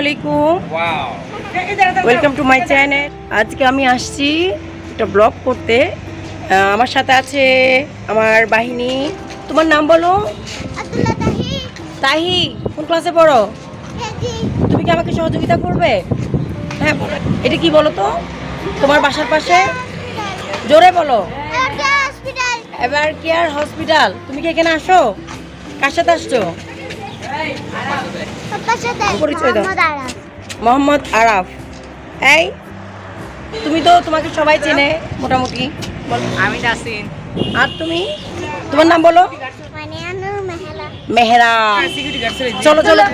আলাইকুম। Welcome to my channel আজকে আমি আসছি একটা ব্লগ করতে। আমার সাথে আছে আমার বাহিনী। তোমার নাম বলো। তাহি। তাহি কোন ক্লাসে পড়ো? তুমি কি আমাকে সহযোগিতা করবে? হ্যাঁ বলো। এটা কি বলো তো? তোমার বাসার পাশে? জোরে বলো। এবার কেয়ার হসপিটাল তুমি কি এখানে আসো? কার সাথে আসছো? পরিচয় দাও। মোহাম্মদ আরাফ। এই তুমি তো তোমাকে সবাই চেনে মোটামুটি। আমি নাসিন। আর তুমি? তোমার নাম বলো। মেহরা। চলো। চলো।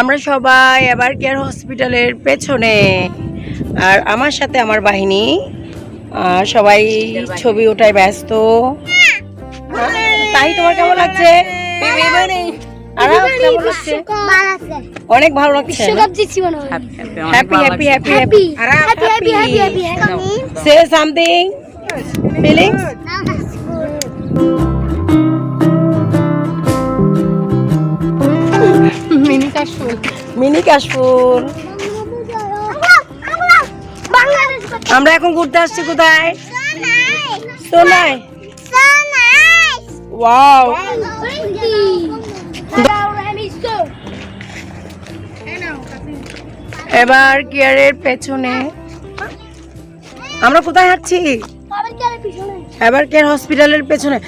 আমরা সবাই এবার কেয়ার হসপিটালের পেছনে। আর আমার সাথে আমার বাহিনী সবাই ছবি ওঠায় ব্যস্ত। তাই তোমার কেমন লাগছে? অনেক ভালো লাগছে। সামথিং কাশফুল মিনি কাশফুল। আমরা এখন ঘুরতে আসছি কোথায়? তো নাই ওয়াও এবার কেয়ারের পেছনে। আমরা কোথায় হাঁটছি? এবার কেয়ার হসপিটালের পেছনে।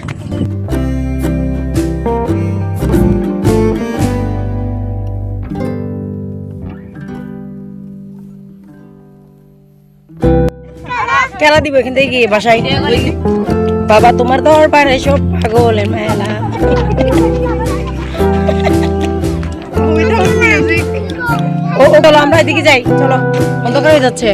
খেলা দিব এখান থেকে গিয়ে বাসায়। বাবা তোমার দর পারে সব পাগলের মেলা। ও, চলো আমরা এদিকে যাই। চলো অন্ধকার হয়ে যাচ্ছে।